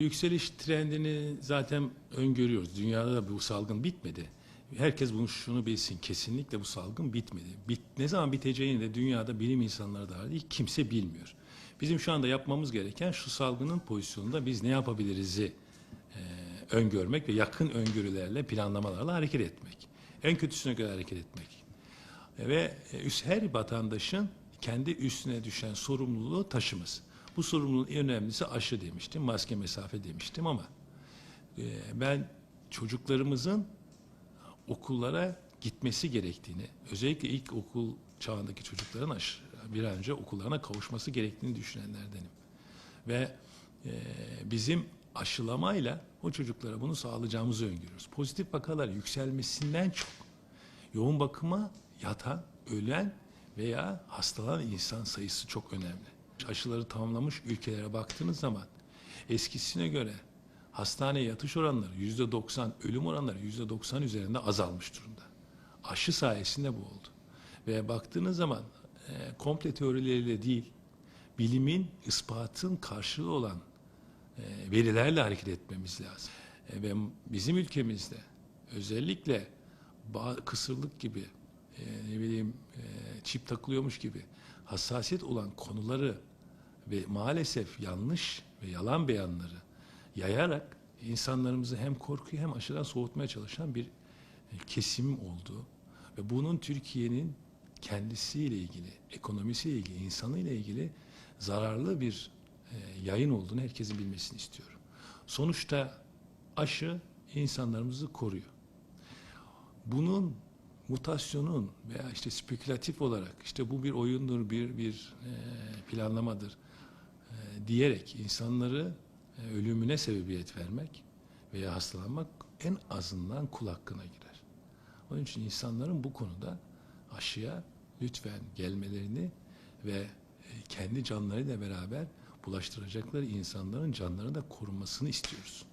Yükseliş trendini zaten öngörüyoruz. Dünyada da bu salgın bitmedi. Herkes bunu şunu bilsin. Kesinlikle bu salgın bitmedi. Bit, ne zaman biteceğini de dünyada bilim insanları dahil kimse bilmiyor. Bizim şu anda yapmamız gereken şu salgının pozisyonunda biz ne yapabiliriz'i e, öngörmek ve yakın öngörülerle, planlamalarla hareket etmek. En kötüsüne göre hareket etmek. Ve e, her vatandaşın kendi üstüne düşen sorumluluğu taşımız. Bu sorumluluğun en önemlisi aşı demiştim, maske mesafe demiştim ama e, ben çocuklarımızın okullara gitmesi gerektiğini, özellikle ilk okul çağındaki çocukların aşı, bir an önce okullarına kavuşması gerektiğini düşünenlerdenim. Ve e, bizim aşılamayla o çocuklara bunu sağlayacağımızı öngörüyoruz. Pozitif vakalar yükselmesinden çok yoğun bakıma yatan, ölen veya hastalanan insan sayısı çok önemli. Aşıları tamamlamış ülkelere baktığınız zaman eskisine göre hastaneye yatış oranları yüzde 90, ölüm oranları yüzde 90 üzerinde azalmış durumda. Aşı sayesinde bu oldu. Ve baktığınız zaman e, komple teorileriyle değil, bilimin, ispatın karşılığı olan e, verilerle hareket etmemiz lazım. E, ve bizim ülkemizde özellikle kısırlık gibi e, ne bileyim e, çip takılıyormuş gibi hassasiyet olan konuları ve maalesef yanlış ve yalan beyanları yayarak insanlarımızı hem korkuyu hem aşıdan soğutmaya çalışan bir e, kesim oldu. Ve bunun Türkiye'nin kendisiyle ilgili, ekonomisiyle ilgili, insanıyla ilgili zararlı bir e, yayın olduğunu herkesin bilmesini istiyorum. Sonuçta aşı insanlarımızı koruyor. Bunun mutasyonun veya işte spekülatif olarak işte bu bir oyundur, bir bir e, planlamadır e, diyerek insanları e, ölümüne sebebiyet vermek veya hastalanmak en azından kul hakkına girer. Onun için insanların bu konuda aşıya lütfen gelmelerini ve e, kendi canlarıyla beraber bulaştıracakları insanların canlarını da korunmasını istiyoruz.